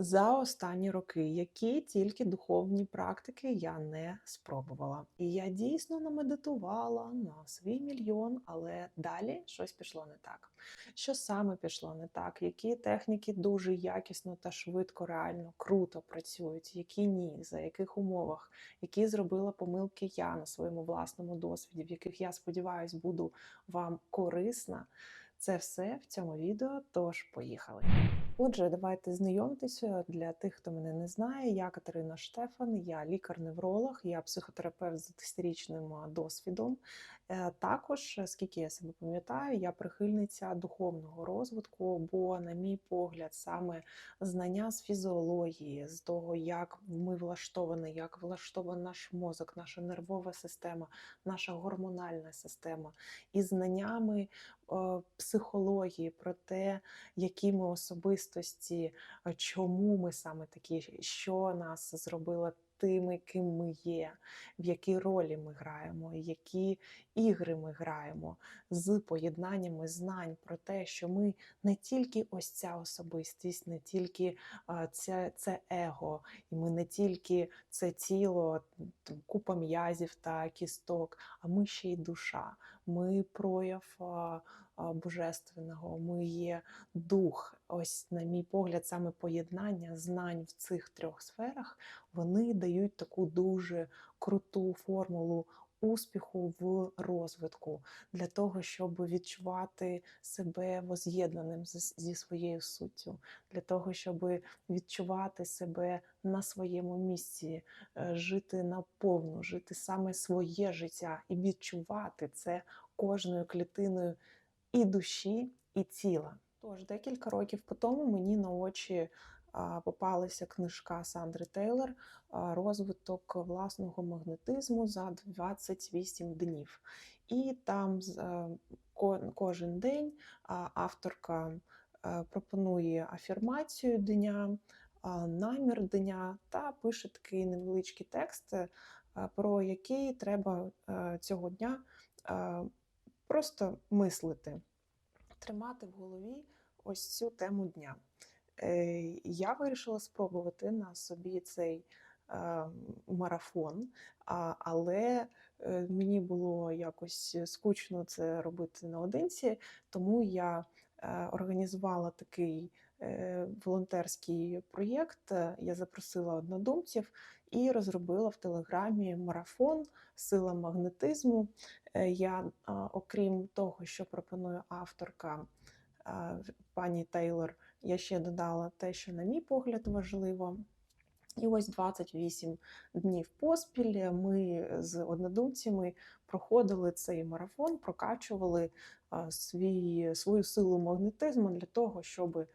За останні роки, які тільки духовні практики я не спробувала. І я дійсно намедитувала на свій мільйон, але далі щось пішло не так. Що саме пішло не так? Які техніки дуже якісно та швидко, реально круто працюють, які ні, за яких умовах, які зробила помилки я на своєму власному досвіді, в яких я сподіваюся, буду вам корисна. Це все в цьому відео. Тож поїхали. Отже, давайте знайомитися для тих, хто мене не знає. Я Катерина Штефан, я лікар-невролог, я психотерапевт з 10-річним досвідом. Е, Також, скільки я себе пам'ятаю, я прихильниця духовного розвитку, бо, на мій погляд, саме знання з фізіології, з того, як ми влаштовані, як влаштований наш мозок, наша нервова система, наша гормональна система, і знаннями е, психології про те, які ми особистості, чому ми саме такі, що нас зробило тими, ким ми є, в які ролі ми граємо, які ігри ми граємо з поєднаннями знань про те, що ми не тільки ось ця особистість, не тільки це, це его, і ми не тільки це тіло, купа м'язів та кісток, а ми ще й душа. Ми прояв божественного, ми є дух. Ось, на мій погляд, саме поєднання знань в цих трьох сферах вони дають таку дуже круту формулу. Успіху в розвитку для того, щоб відчувати себе воз'єднаним зі своєю суттю, для того, щоб відчувати себе на своєму місці, е, жити наповну, жити саме своє життя і відчувати це кожною клітиною і душі, і тіла. Тож декілька років по тому мені на очі а, попалася книжка Сандри Тейлор Розвиток власного магнетизму за 28 днів. І там е, ко- кожен день авторка е, пропонує афірмацію дня, намір дня та пише такий невеличкий текст, е, про який треба цього дня просто мислити, тримати в голові ось цю тему дня. Е, Я вирішила спробувати на собі цей марафон, але е, мені було якось скучно це робити наодинці, тому я організувала такий е, волонтерський проєкт. Е, Я запросила однодумців і розробила в Телеграмі марафон Сила магнетизму. Е, Я, окрім того, що пропонує авторка пані Тейлор, я ще додала те, що, на мій погляд, важливо. І ось 28 днів поспіль ми з однодумцями проходили цей марафон, прокачували свій, свою силу магнетизму для того, щоб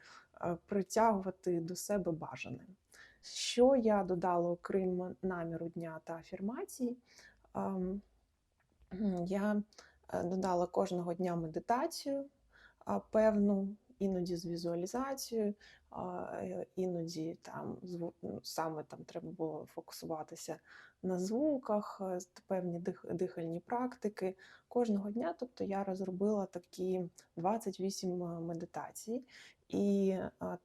притягувати до себе бажане. Що я додала, окрім наміру дня та афірмацій? Я е, додала кожного дня медитацію певну, іноді з візуалізацією, е, іноді там ну, саме там треба було фокусуватися на звуках, е, певні дихальні практики. Кожного дня, тобто я розробила такі 28 е, медитацій, і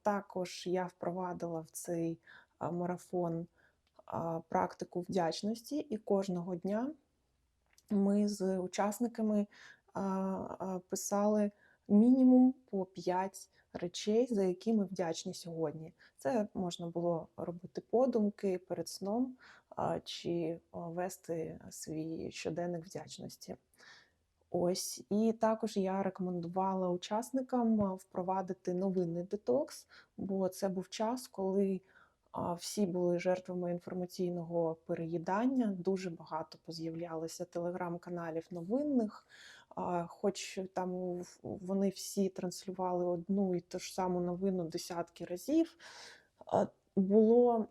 також я впровадила в цей марафон практику вдячності, і кожного дня ми з учасниками писали мінімум по 5 речей, за які ми вдячні сьогодні. Це можна було робити подумки перед сном чи вести свій щоденник вдячності. Ось і також я рекомендувала учасникам впровадити новинний детокс, бо це був час, коли всі були жертвами інформаційного переїдання. Дуже багато поз'являлося телеграм-каналів новинних. Хоч там вони всі транслювали одну і ту ж саму новину десятки разів. Було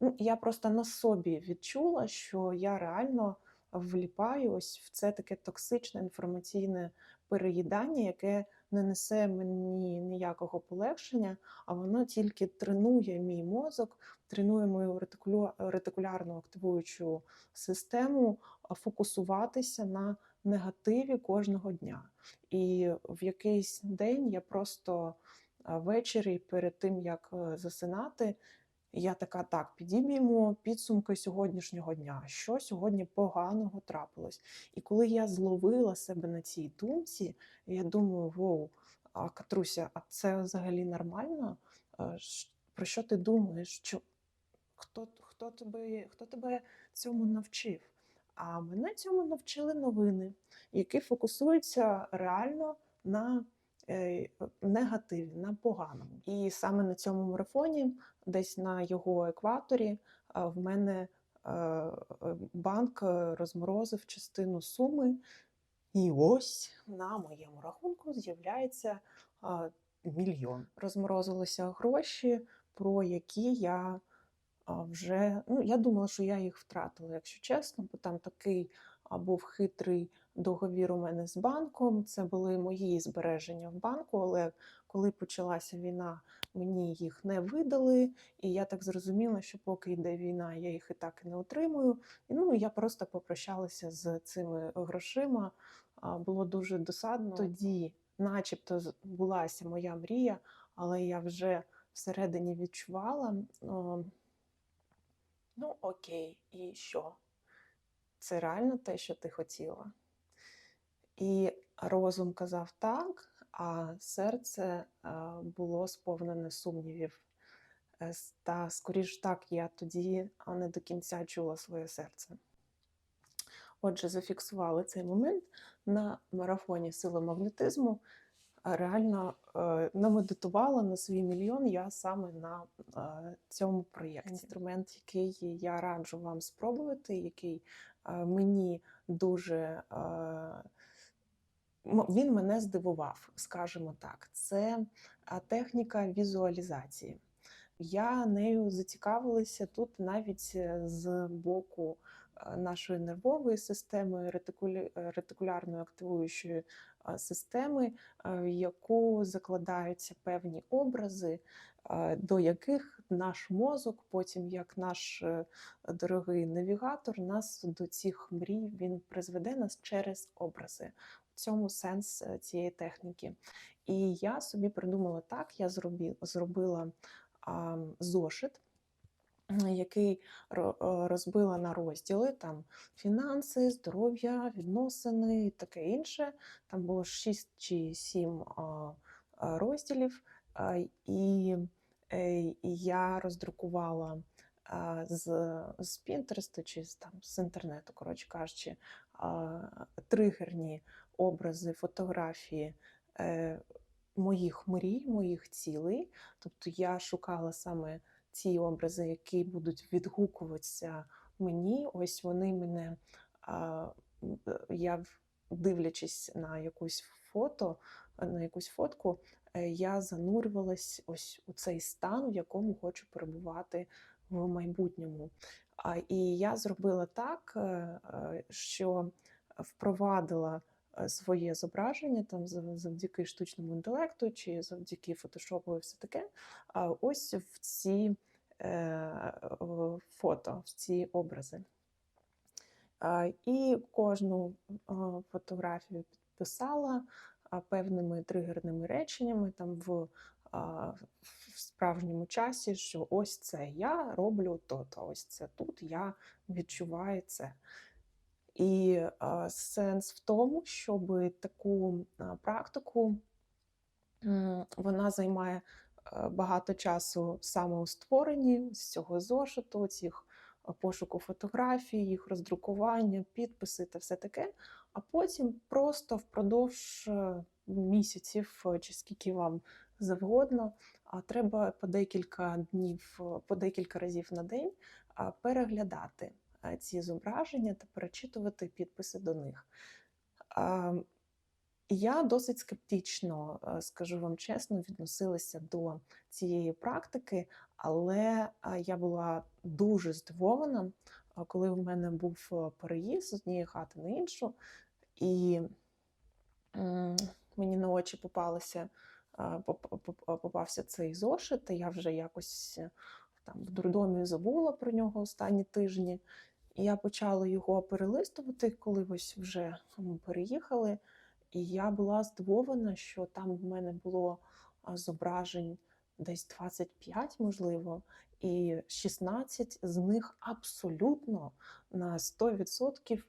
ну, я просто на собі відчула, що я реально вліпаю ось в це таке токсичне інформаційне переїдання, яке не несе мені ніякого полегшення, а воно тільки тренує мій мозок, тренує мою ретикулярну активуючу систему фокусуватися на негативі кожного дня. І в якийсь день я просто ввечері перед тим, як е, засинати, я така: так, підіб'ємо підсумки сьогоднішнього дня. Що сьогодні поганого трапилось? І коли я зловила себе на цій думці, я думаю: воу, а Катруся, а це взагалі нормально? Про що ти думаєш? Що хто, хто, тебе, хто тебе цьому навчив? А мене цьому навчили новини, які фокусуються реально на е, негативі, на поганому. І саме на цьому марафоні, десь на його екваторі, в мене е, е, банк е, розморозив частину суми. І ось на моєму рахунку з'являється мільйон. Розморозилися гроші, про які я вже ну я думала, що я їх втратила, якщо чесно, бо там такий був хитрий договір у мене з банком. Це були мої збереження в банку, але коли почалася війна, мені їх не видали. І я так зрозуміла, що поки йде війна, я їх і так і не отримую. І ну я просто попрощалася з цими грошима. Було дуже досадно. Тоді, начебто, збулася моя мрія, але я вже всередині відчувала. Ну, окей, і що? Це реально те, що ти хотіла? І розум казав так, а серце було сповнене сумнівів. Е, Та скоріш так я тоді не до кінця чула своє серце. Отже, зафіксували цей момент на марафоні сили магнетизму. Реально е, намедитувала на свій мільйон я саме на е, цьому проєкті. Інструмент, який я раджу вам спробувати, який е, мені дуже е, він мене здивував, скажімо так. Це техніка візуалізації. Я нею зацікавилася тут навіть е, з боку е, нашої нервової системи, е, ретикулярної активуючої системи, в яку закладаються певні образи, до яких наш мозок, потім як наш е, дорогий навігатор, нас до цих мрій він призведе нас через образи. В цьому сенс е, цієї техніки. І я собі придумала так: я зробі, зробила зошит, який е, розбила на розділи там фінанси, здоров'я, відносини і таке інше. Там було 6 чи 7 а, а, розділів, і, е, я роздрукувала з, з Pinterest чи там, з інтернету, коротше кажучи, тригерні образи, фотографії. е, Моїх мрій, моїх цілей. Тобто я шукала саме ті образи, які будуть відгукуватися мені. Ось вони мене, е, я дивлячись на якусь фото, на якусь фотку, е, я занурювалась ось у цей стан, в якому хочу перебувати в майбутньому. І я зробила так, е, е, що впровадила е, своє зображення там завдяки штучному інтелекту чи завдяки фотошопу і все таке. А ось в ці е, фото, в ці образи. І кожну фотографію підписала певними тригерними реченнями там в, в справжньому часі, що ось це я роблю то-то, ось це тут я відчуваю це. І сенс в тому, щоб таку практику вона займає багато часу саме у створенні з цього зошиту, цих пошуку фотографій, їх роздрукування, підписи та все таке. А потім просто впродовж е, місяців е, чи скільки вам завгодно, а треба по декілька днів, по декілька разів на день переглядати ці зображення та перечитувати підписи до них. Я досить скептично, е, скажу вам чесно, відносилася до цієї практики, але я була дуже здивована, коли в мене був е, переїзд з однієї хати на іншу, і мені на очі попалося, попався цей зошит, і я вже якось е, там в дурдомі забула про нього останні тижні. Я почала його перелистувати, коли ось вже ми переїхали. І я була здивована, що там в мене було зображень десь 25, можливо, і 16 з них абсолютно на 100%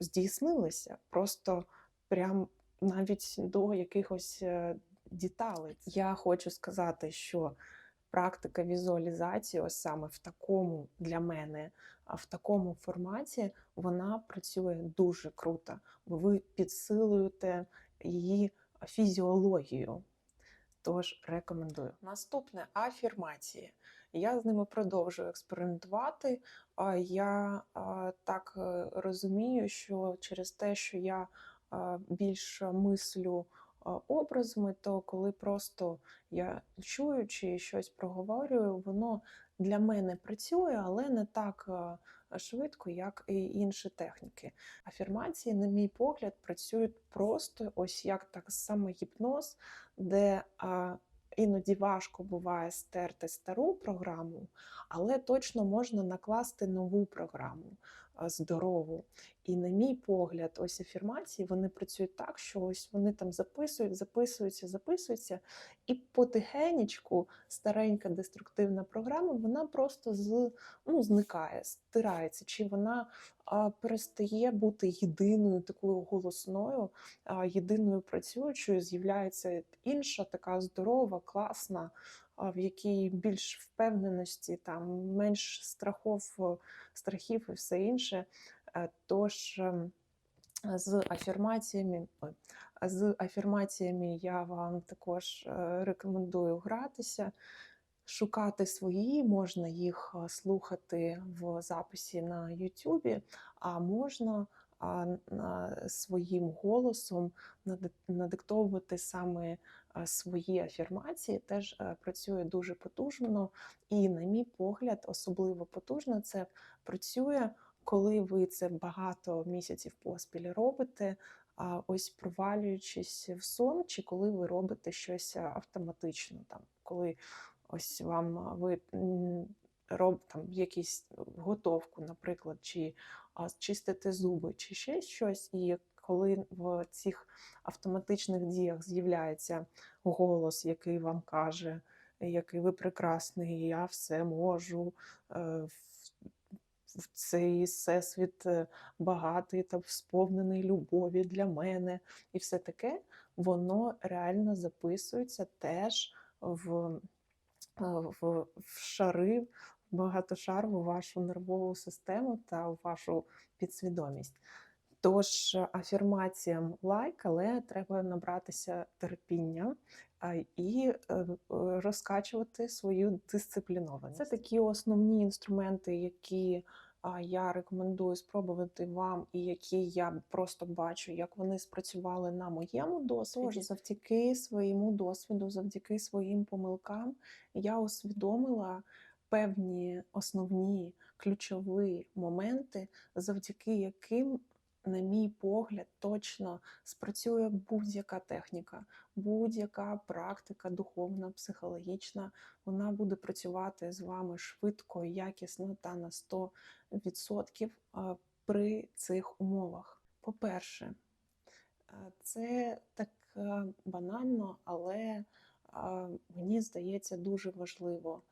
здійснилися. Просто прям навіть до якихось е, деталей. Я хочу сказати, що практика візуалізації, ось саме в такому для мене, в такому форматі, вона працює дуже круто, бо ви підсилуєте її фізіологію. Тож рекомендую. Наступне афірмації. Я з ними продовжую експериментувати. Я так е, розумію, що через те, що я а, більш мислю образами, то коли просто я чую чи щось проговорюю, воно для мене працює, але не так швидко, як і інші техніки. Афірмації, на мій погляд, працюють просто ось як так саме гіпноз, де іноді важко буває стерти стару програму, але точно можна накласти нову програму здорову. І на мій погляд, ось афірмації вони працюють так, що ось вони там записують, записуються, записуються, і потихенечку старенька деструктивна програма вона просто з, ну, зникає, стирається, чи вона а, перестає бути єдиною такою голосною, а, єдиною працюючою, з'являється інша така здорова, класна. В якій більш впевненості, там менш страхов, страхів і все інше. Тож з афірмаціями, з афірмаціями я вам також е, рекомендую гратися, шукати свої, можна їх е, слухати в записі на Ютубі, а можна своїм голосом надиктовувати саме е, свої афірмації, теж працює дуже потужно. І, на мій погляд, особливо потужно це працює коли ви це багато місяців поспіль робите, а ось провалюючись в сон, чи коли ви робите щось автоматично, там коли ось вам ви роб там якісь готовку, наприклад, чи чистите зуби, чи ще щось, і коли в цих автоматичних діях з'являється голос, який вам каже, який ви прекрасний, я все можу. В- цей всесвіт е, багатий та сповнений любові для мене, і все таке, воно реально записується теж в, е, в, в шари, багатошарову вашу нервову систему та вашу підсвідомість. Тож е, афірмаціям лайк, але треба набратися терпіння і розкачувати свою дисциплінованість. Це такі основні інструменти, які я рекомендую спробувати вам, і які я просто бачу, як вони спрацювали на моєму досвіді. Тож завдяки своєму досвіду, завдяки своїм помилкам, я усвідомила певні основні ключові моменти, завдяки яким, на мій погляд, точно спрацює будь-яка техніка, будь-яка практика духовна, психологічна. Вона буде працювати з вами швидко, якісно та на 100% при цих умовах. По-перше, це так банально, але мені здається дуже важливо.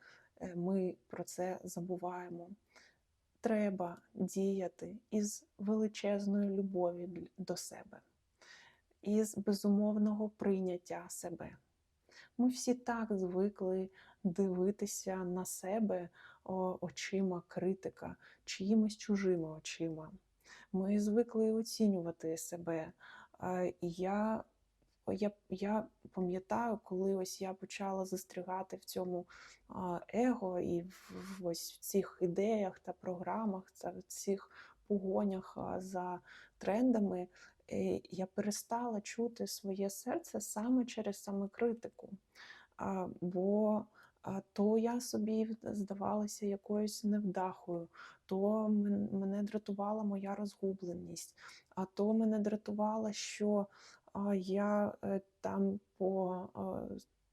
Е, Ми про це забуваємо. Треба діяти із величезної любові до себе, із безумовного прийняття себе. Ми всі так звикли дивитися на себе очима критика, чиїмось чужими очима. Ми звикли оцінювати себе. Е, я, я, я пам'ятаю, коли ось я почала застрягати в цьому его і в, в ось в цих ідеях та програмах, та в цих погонях за трендами, е, я перестала чути своє серце саме через самокритику. Бо то я собі здавалася якоюсь невдахою, то мене дратувала моя розгубленість, а то мене дратувало, що я е, там по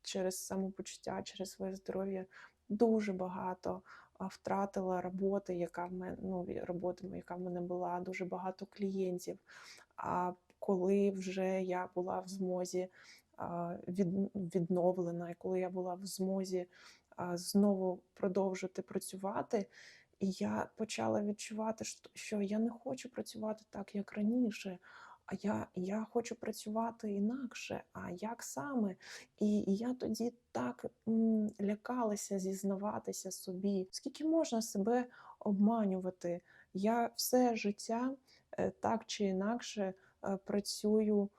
через самопочуття, через своє здоров'я дуже багато втратила роботи, яка в мене ну, роботи, яка в мене була, дуже багато клієнтів. А коли вже я була в змозі від- відновлена, і коли я була в змозі знову продовжити працювати, і я почала відчувати, що я не хочу працювати так, як раніше. А я, я хочу працювати інакше. А як саме? І, я тоді так лякалася зізнаватися собі. Скільки можна себе обманювати? Я все життя е, так чи інакше е, працюю,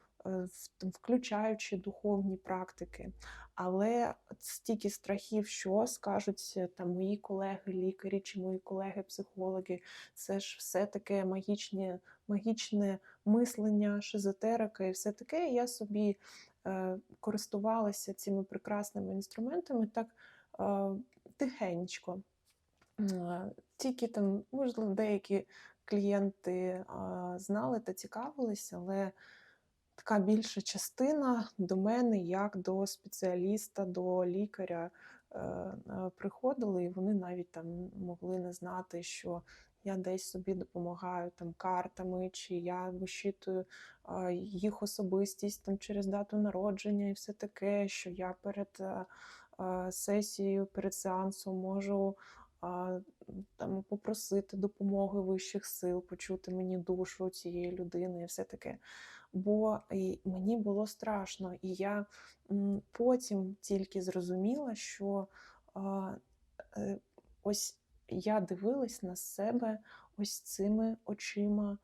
включаючи духовні практики. Але стільки страхів, що скажуть е, там мої колеги-лікарі чи мої колеги-психологи, це ж все таке магічне, магічне мислення, шизотерика і все таке. Я собі е, користувалася цими прекрасними інструментами так е, тихенько. Е, Тільки там, можливо, деякі клієнти а, знали та цікавилися, але така більша частина до мене, як до спеціаліста, до лікаря, е, е, приходили, і вони навіть там могли не знати, що я десь собі допомагаю там картами, чи я вищитую їх особистість там через дату народження і все таке, що я перед е, сесією, перед сеансом можу там попросити допомоги вищих сил, почути мені душу цієї людини і все таке. Бо і мені було страшно, і я потім тільки зрозуміла, що е, ось я дивилась на себе ось цими очима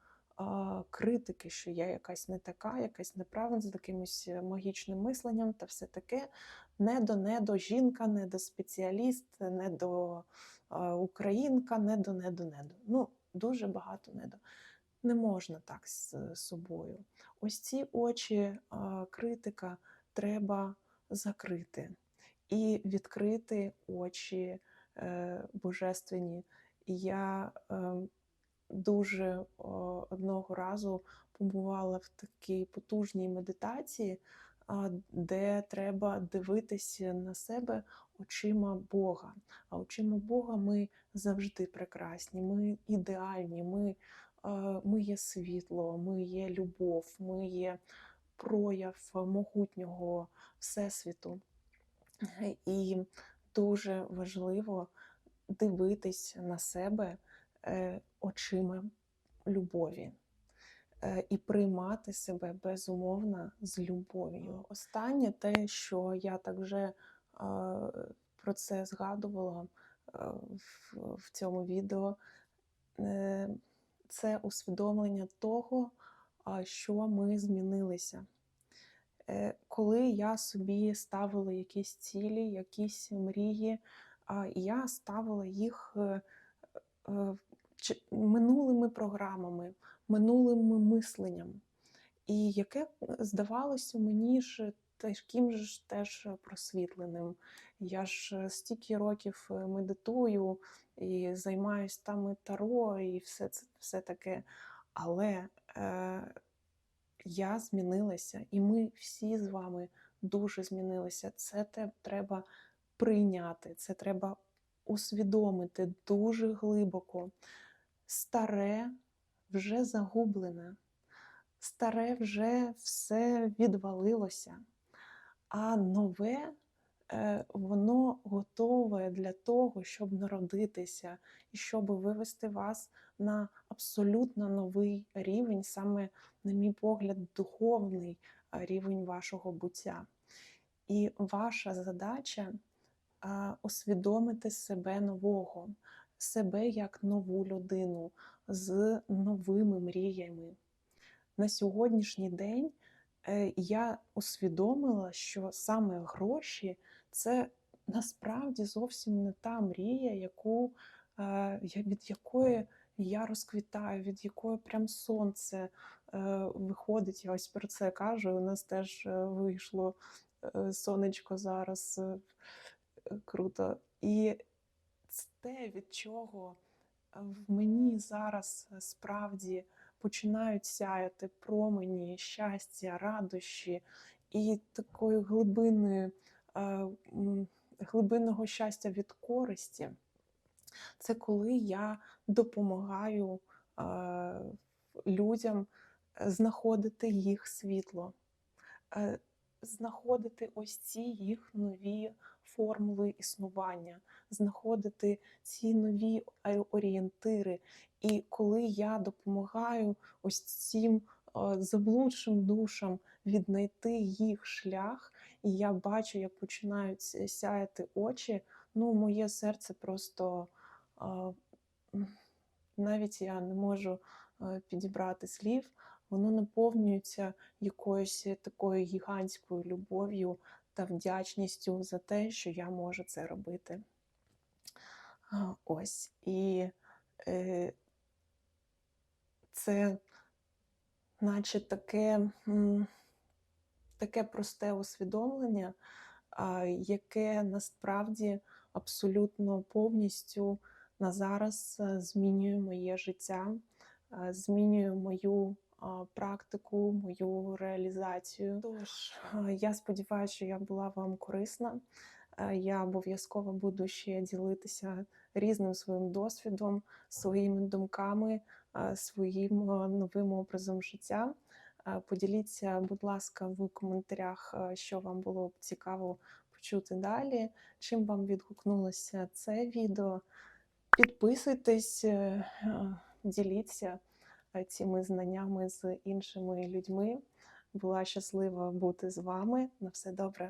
критики, що я якась не така, якась неправильна, з якимось е, магічним мисленням та все таке. Не до, не до жінка, не до спеціаліст, не до українка, не до, не до, не до. Ну, дуже багато не до. Не можна так з собою. Ось ці очі критика треба закрити і відкрити очі е, божественні. Я е, дуже одного разу побувала в такій потужній медитації, де треба дивитися на себе очима Бога. А очима Бога ми завжди прекрасні, ми ідеальні, ми, е, ми є світло, ми є любов, ми є прояв могутнього Всесвіту. І дуже важливо дивитись на себе е, очима любові е, і приймати себе безумовно з любов'ю. Останнє те, що я так вже про це згадувала в, в цьому відео, е, це усвідомлення того, що ми змінилися. Е, Коли я собі ставила якісь цілі, якісь мрії, я ставила їх е, е, минулими програмами, минулим мисленням. І яке здавалося мені ж таким ж теж просвітленим. Я ж е, стільки років е, медитую і займаюсь там і таро, і все це все таке. Але е, я змінилася, і ми всі з вами дуже змінилися. Це те треба прийняти, це треба усвідомити дуже глибоко. Старе вже загублене, старе вже все відвалилося, а нове е, воно готове для того, щоб народитися і щоб вивести вас на абсолютно новий рівень, саме, на мій погляд, духовний е, рівень вашого буття. І ваша задача усвідомити себе нового, себе як нову людину з новими мріями. На сьогоднішній день я усвідомила, що саме гроші це насправді зовсім не та мрія, яку, е, від якої я розквітаю, від якої прям сонце е, виходить. Я ось про це кажу. У нас теж е, вийшло е, сонечко зараз. е, е, Круто. І це те, від чого е, в мені зараз е, справді починають сяяти промені щастя, радощі і такої глибини, е, глибинного щастя від користі. Це коли я допомагаю е, людям е, знаходити їх світло. Знаходити ось ці їх нові формули існування, знаходити ці нові орієнтири. І коли я допомагаю ось цим заблудшим душам віднайти їх шлях, і я бачу, як починають сяяти очі, ну, моє серце просто навіть я не можу е, підібрати слів, воно наповнюється якоюсь такою гігантською любов'ю та вдячністю за те, що я можу це робити. Ось. І е, це наче таке, таке просте усвідомлення, яке насправді абсолютно повністю на зараз е, змінює моє життя, е, змінює мою практику, мою реалізацію. Тож е, я сподіваюся, що я була вам корисна. Е, Я обов'язково буду ще ділитися різним своїм досвідом, своїми думками, е, своїм новим образом життя. Поділіться, будь ласка, в коментарях, що вам було б цікаво почути далі, чим вам відгукнулося це відео. Підписуйтесь, діліться цими знаннями з іншими людьми. Була щаслива бути з вами. На все добре.